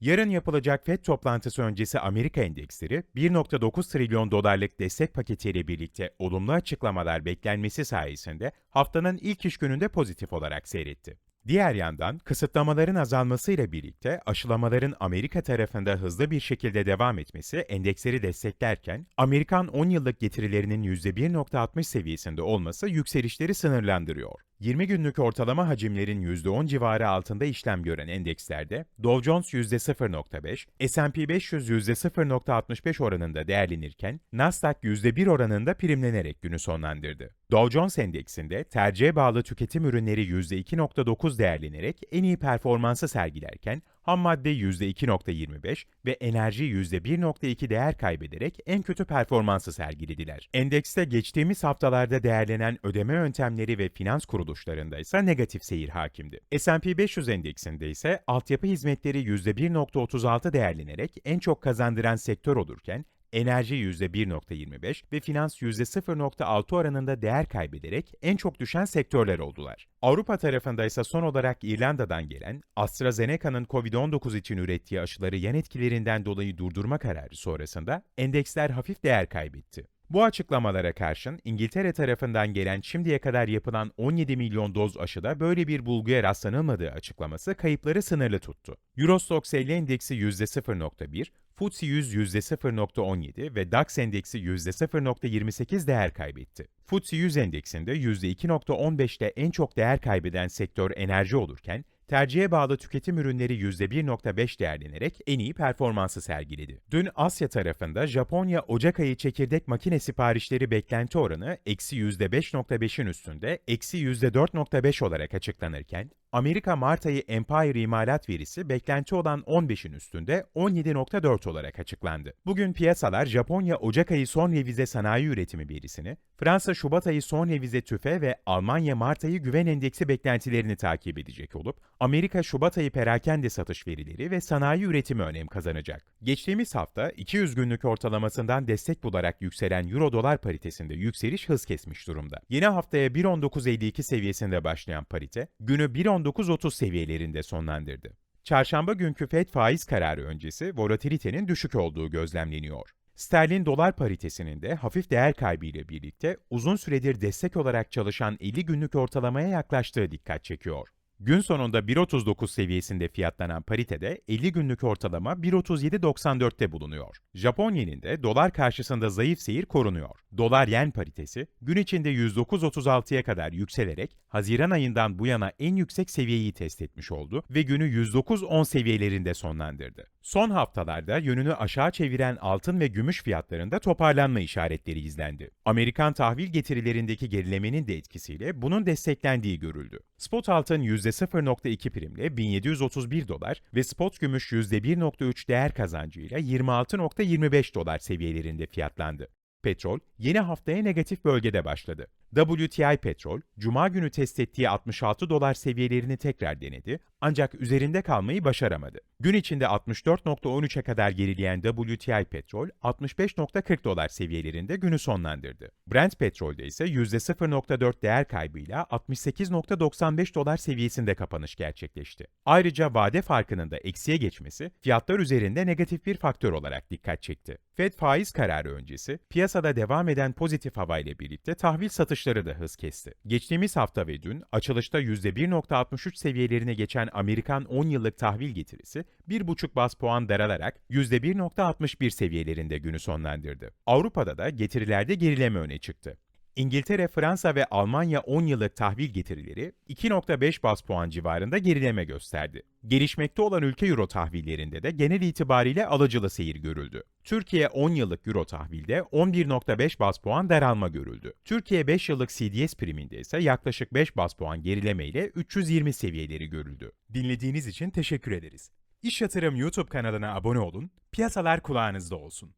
Yarın yapılacak FED toplantısı öncesi Amerika endeksleri 1.9 trilyon dolarlık destek paketiyle birlikte olumlu açıklamalar beklenmesi sayesinde haftanın ilk iş gününde pozitif olarak seyretti. Diğer yandan kısıtlamaların azalmasıyla birlikte aşılamaların Amerika tarafında hızlı bir şekilde devam etmesi endeksleri desteklerken Amerikan 10 yıllık getirilerinin %1.60 seviyesinde olması yükselişleri sınırlandırıyor. 20 günlük ortalama hacimlerin %10 civarı altında işlem gören endekslerde Dow Jones %0.5, S&P 500 %0.65 oranında değerlenirken Nasdaq %1 oranında primlenerek günü sonlandırdı. Dow Jones Endeksinde tercihe bağlı tüketim ürünleri %2.9 değerlenerek en iyi performansı sergilerken ham madde %2.25 ve enerji %1.2 değer kaybederek en kötü performansı sergilediler. Endekste geçtiğimiz haftalarda değerlenen ödeme yöntemleri ve finans kuruluşlarında ise negatif seyir hakimdi. S&P 500 endeksinde ise altyapı hizmetleri %1.36 değerlenerek en çok kazandıran sektör olurken enerji %1.25 ve finans %0.6 oranında değer kaybederek en çok düşen sektörler oldular. Avrupa tarafında ise son olarak İrlanda'dan gelen AstraZeneca'nın COVID-19 için ürettiği aşıları yan etkilerinden dolayı durdurma kararı sonrasında endeksler hafif değer kaybetti. Bu açıklamalara karşın İngiltere tarafından gelen şimdiye kadar yapılan 17 milyon doz aşıda böyle bir bulguya rastlanılmadığı açıklaması kayıpları sınırlı tuttu. Eurostoxx 50 endeksi %0.1, FTSE 100 %0.17 ve DAX endeksi %0.28 değer kaybetti. FTSE 100 endeksinde %2.15'te en çok değer kaybeden sektör enerji olurken, tercihe bağlı tüketim ürünleri %1.5 değerlenerek en iyi performansı sergiledi. Dün Asya tarafında Japonya Ocak ayı çekirdek makine siparişleri beklenti oranı eksi %5.5'in üstünde eksi %4.5 olarak açıklanırken, Amerika Mart ayı Empire imalat verisi beklenti olan 15'in üstünde 17.4 olarak açıklandı. Bugün piyasalar Japonya Ocak ayı son revize sanayi üretimi verisini, Fransa Şubat ayı son revize tüfe ve Almanya Mart ayı güven endeksi beklentilerini takip edecek olup, Amerika Şubat ayı perakende satış verileri ve sanayi üretimi önem kazanacak. Geçtiğimiz hafta 200 günlük ortalamasından destek bularak yükselen Euro-Dolar paritesinde yükseliş hız kesmiş durumda. Yeni haftaya 1.1952 seviyesinde başlayan parite, günü 1.1930 seviyelerinde sonlandırdı. Çarşamba günkü FED faiz kararı öncesi volatilitenin düşük olduğu gözlemleniyor. Sterlin dolar paritesinin de hafif değer kaybıyla birlikte uzun süredir destek olarak çalışan 50 günlük ortalamaya yaklaştığı dikkat çekiyor. Gün sonunda 1.39 seviyesinde fiyatlanan paritede 50 günlük ortalama 1.37.94'te bulunuyor. Japon yeninde dolar karşısında zayıf seyir korunuyor. Dolar-yen paritesi gün içinde 109.36'ya kadar yükselerek Haziran ayından bu yana en yüksek seviyeyi test etmiş oldu ve günü 109.10 seviyelerinde sonlandırdı. Son haftalarda yönünü aşağı çeviren altın ve gümüş fiyatlarında toparlanma işaretleri izlendi. Amerikan tahvil getirilerindeki gerilemenin de etkisiyle bunun desteklendiği görüldü. Spot altın %0.2 primle 1731 dolar ve spot gümüş %1.3 değer kazancıyla 26.25 dolar seviyelerinde fiyatlandı. Petrol yeni haftaya negatif bölgede başladı. WTI petrol, cuma günü test ettiği 66 dolar seviyelerini tekrar denedi ancak üzerinde kalmayı başaramadı. Gün içinde 64.13'e kadar gerileyen WTI petrol 65.40 dolar seviyelerinde günü sonlandırdı. Brent petrolde ise %0.4 değer kaybıyla 68.95 dolar seviyesinde kapanış gerçekleşti. Ayrıca vade farkının da eksiye geçmesi fiyatlar üzerinde negatif bir faktör olarak dikkat çekti. Fed faiz kararı öncesi piyasada devam eden pozitif havayla birlikte tahvil satışları da hız kesti. Geçtiğimiz hafta ve dün açılışta %1.63 seviyelerine geçen Amerikan 10 yıllık tahvil getirisi 1,5 bas puan daralarak %1.61 seviyelerinde günü sonlandırdı. Avrupa'da da getirilerde gerileme öne çıktı. İngiltere, Fransa ve Almanya 10 yıllık tahvil getirileri 2.5 bas puan civarında gerileme gösterdi. Gelişmekte olan ülke euro tahvillerinde de genel itibariyle alıcılı seyir görüldü. Türkiye 10 yıllık euro tahvilde 11.5 bas puan daralma görüldü. Türkiye 5 yıllık CDS priminde ise yaklaşık 5 bas puan gerileme ile 320 seviyeleri görüldü. Dinlediğiniz için teşekkür ederiz. İş Yatırım YouTube kanalına abone olun, piyasalar kulağınızda olsun.